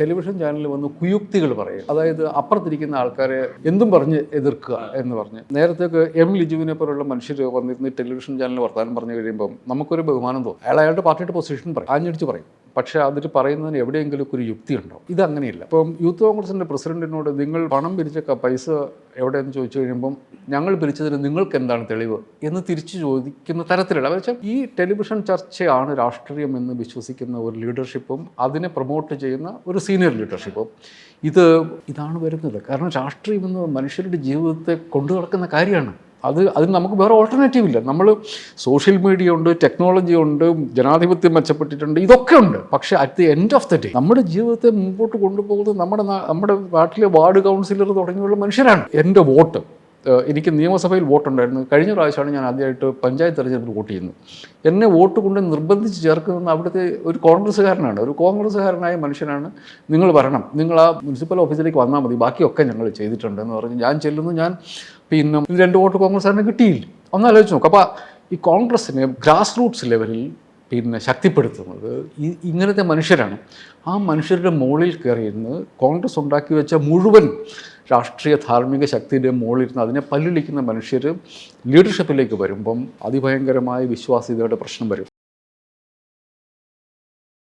Television ചാനലിൽ വന്ന് കുയുക്തികൾ പറയും അതായത് അപ്പുറത്തിരിക്കുന്ന ആൾക്കാരെ എന്തും പറഞ്ഞ് എതിർക്കുക എന്ന് പറഞ്ഞ്. നേരത്തെ എം ലിജുവിനെ പോലുള്ള മനുഷ്യർ വന്നിരുന്ന് ടെലിവിഷൻ ചാനലിൽ വർത്തമാനം പറഞ്ഞു കഴിയുമ്പം നമുക്കൊരു ബഹുമാനം തോന്നും. അയാൾ അയാളുടെ പാർട്ടിയുടെ പൊസിഷൻ പറയും. ആഞ്ഞടിച്ച് പറയും. പക്ഷേ അതിൽ പറയുന്നതിന് എവിടെയെങ്കിലും ഒരു യുക്തി ഉണ്ടാവും ഇത് അങ്ങനെയില്ല ഇപ്പം യൂത്ത് കോൺഗ്രസിന്റെ പ്രസിഡന്റിനോട് നിങ്ങൾ പണം പിരിച്ച പൈസ എവിടെയെന്ന് ചോദിച്ചു കഴിയുമ്പം ഞങ്ങൾ പിരിച്ചതിന് നിങ്ങൾക്ക് എന്താണ് തെളിവ് എന്ന് തിരിച്ചു ചോദിക്കുന്ന തരത്തിലുള്ള വെച്ചാൽ ഈ ടെലിവിഷൻ ചർച്ചയാണ് രാഷ്ട്രീയം എന്ന് വിശ്വസിക്കുന്ന ഒരു ലീഡർഷിപ്പും അതിനെ പ്രൊമോട്ട് ചെയ്യുന്ന ഒരു സീനിയർ ലീഡർഷിപ്പും. ഇത് ഇതാണ് വരുന്നത്. കാരണം രാഷ്ട്രീയം എന്ന് മനുഷ്യരുടെ ജീവിതത്തെ കൊണ്ടു നടക്കുന്ന കാര്യമാണ്. അത് അതിന് നമുക്ക് വേറെ ഓൾട്ടർനേറ്റീവ് ഇല്ല. നമ്മൾ സോഷ്യൽ മീഡിയ ഉണ്ട് ടെക്നോളജി ഉണ്ട് ജനാധിപത്യം മെച്ചപ്പെട്ടിട്ടുണ്ട് ഇതൊക്കെ ഉണ്ട്. പക്ഷേ at the end of the day നമ്മുടെ ജീവിതത്തെ മുമ്പോട്ട് കൊണ്ടുപോകുന്നത് നമ്മുടെ നമ്മുടെ നാട്ടിലെ വാർഡ് കൗൺസിലർ തുടങ്ങിയുള്ള മനുഷ്യരാണ്. എന്റെ വോട്ട് എനിക്ക് നിയമസഭയിൽ വോട്ടുണ്ടായിരുന്നു. കഴിഞ്ഞ പ്രാവശ്യമാണ് ഞാൻ ആദ്യമായിട്ട് പഞ്ചായത്ത് തെരഞ്ഞെടുപ്പിൽ വോട്ട് ചെയ്യുന്നത്. എന്നെ വോട്ട് കൊണ്ട് നിർബന്ധിച്ച് ചേർക്കുന്നത് അവിടുത്തെ ഒരു കോൺഗ്രസ്സുകാരനാണ്. ഒരു കോൺഗ്രസ്സുകാരനായ മനുഷ്യനാണ്. നിങ്ങൾ വരണം. നിങ്ങൾ ആ മുനിസിപ്പൽ ഓഫീസിലേക്ക് വന്നാൽ മതി. ബാക്കിയൊക്കെ ഞങ്ങൾ ചെയ്തിട്ടുണ്ട് എന്ന് പറഞ്ഞ് ഞാൻ ചെല്ലുന്നു. ഞാൻ പിന്നെ രണ്ട് വോട്ട് കോൺഗ്രസ്സുകാരന് കിട്ടിയില്ല. ഒന്നാലോചിച്ച് നോക്കും. അപ്പോൾ ഈ കോൺഗ്രസ്സിന് ഗ്രാസ് റൂട്ട്സ് ലെവലിൽ പിന്നെ ശക്തിപ്പെടുത്തുന്നത്. ഇങ്ങനത്തെ മനുഷ്യരാണ്. ആ മനുഷ്യരുടെ മുകളിൽ കയറിയിരുന്ന് കോൺഗ്രസ് ഉണ്ടാക്കി വെച്ച മുഴുവൻ രാഷ്ട്രീയ ധാർമ്മിക ശക്തിയുടെ മുകളിലിരുന്ന് അതിനെ പല്ലിളിക്കുന്ന മനുഷ്യർ ലീഡർഷിപ്പിലേക്ക് വരുമ്പം അതിഭയങ്കരമായ വിശ്വാസ്യതയുടെ പ്രശ്നം വരും.